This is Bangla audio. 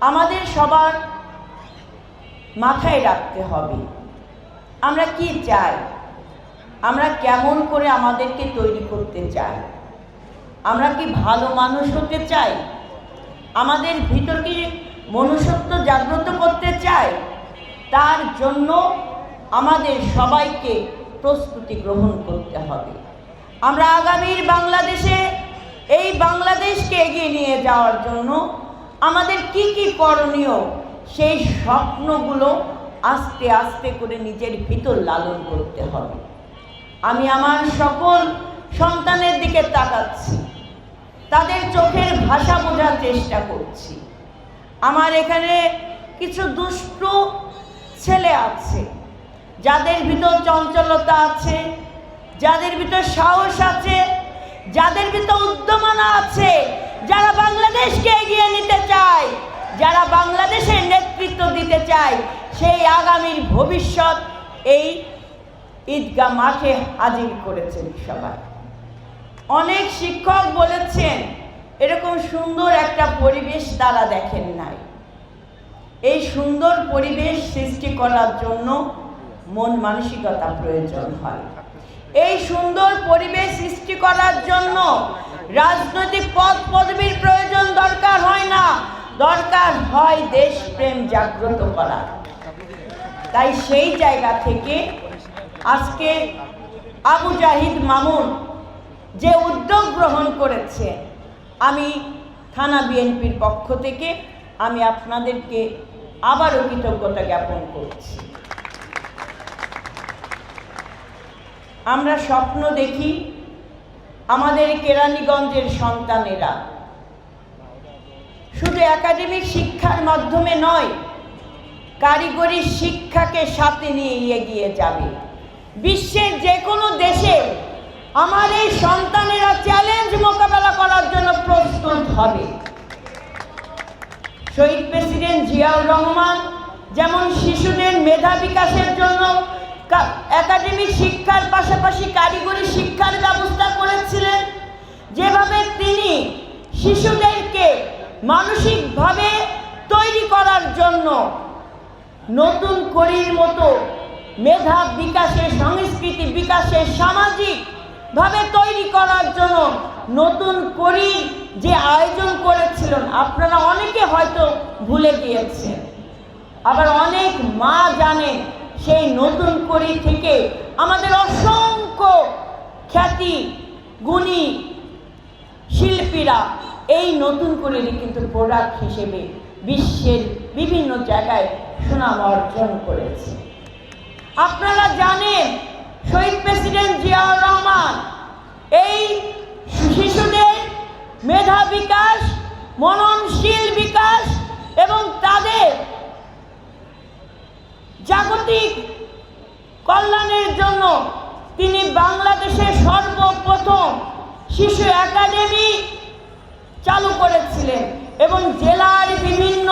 আমাদের সবার মাথায় রাখতে হবে। আমরা কি চাই? আমরা কেমন করে আমাদেরকে তৈরি করতে চাই? আমরা কি ভালো মানুষ হতে চাই? আমাদের ভিতর কি মনুষ্যত্ব জাগ্রত করতে চাই? তার জন্য আমাদের সবাইকে প্রস্তুতি গ্রহণ করতে হবে। আমরা আগামীর বাংলাদেশে এই বাংলাদেশকে এগিয়ে নিয়ে যাওয়ার জন্য আমাদের কি কি করণীয়? সেই স্বপ্নগুলো আস্তে আস্তে করে নিজের ভিতর লালন করতে হবে। আমি আমার সকল সন্তানের দিকে তাকাচ্ছি। তাদের চোখের ভাষা বোঝার চেষ্টা করছি। আমার এখানে কিছু দুষ্ট ছেলে আছে। যাদের ভিতর চঞ্চলতা আছে, যাদের ভিতর সাহস আছে, যাদের ভিতর উদ্যমনা আছে, যারা বাংলাদেশকে এগিয়ে নিতে দিতে চায় সেই আগামীর ভবিষ্যৎ এই ঈদগাহ মাঠে হাজির করেছেন সবাই। অনেক শিক্ষক বলেছেন, এরকম সুন্দর একটা পরিবেশ তারা দেখেন নাই। এই সুন্দর পরিবেশ সৃষ্টি করার জন্য মন মানসিকতা প্রয়োজন হয়। এই সুন্দর পরিবেশ সৃষ্টি করার জন্য রাজনৈতিক পদ পদবীর দরকার হয় দেশপ্রেম জাগ্রত করা। তাই সেই জায়গা থেকে আজকে আবু জাহিদ মামুন যে উদ্যোগ গ্রহণ করেছে, আমি থানা বিএনপির পক্ষ থেকে আমি আপনাদেরকে আবারও কৃতজ্ঞতা জ্ঞাপন করছি। আমরা স্বপ্ন দেখি আমাদের কেরানীগঞ্জের সন্তানেরা শুধু একাডেমিক শিক্ষার মাধ্যমে নয়, কারিগরি শিক্ষাকে সাথে নিয়ে এগিয়ে যাবে। বিশ্বের যে কোনো দেশে আমার এই সন্তানেরা চ্যালেঞ্জ মোকাবেলা করার জন্য প্রস্তুত হবে। শহীদ প্রেসিডেন্ট জিয়াউর রহমান যেমন শিশুদের মেধা বিকাশের জন্য একাডেমিক শিক্ষার পাশাপাশি কারিগরি শিক্ষার ব্যবস্থা করেছিলেন, যেভাবে তিনি শিশুদেরকে মানসিকভাবে তৈরি করার জন্য নতুন করির মতো মেধা বিকাশের সংস্কৃতি বিকাশের সামাজিক ভাবে তৈরি করার জন্য নতুন করি যে আয়োজন করেছিলেন, আপনারা অনেকে হয়তো ভুলে গিয়েছেন। আবার অনেক মা জানে সেই নতুন করি থেকে আমাদের অসংখ্য খ্যাতি, গুণী শিল্পীরা এই নতুন করে কিন্তু প্রোডাক্ট হিসেবে বিশ্বের বিভিন্ন জায়গায় সুনাম অর্জন করেছে। আপনারা জানেন, শহীদ প্রেসিডেন্ট জিয়াউর রহমান এই শিশুদের মেধা বিকাশ, মননশীল বিকাশ এবং তাদের জাগতিক কল্যাণের জন্য তিনি বাংলাদেশের সর্বপ্রথম শিশু একাডেমি চালু করেছিলেন এবং জেলার বিভিন্ন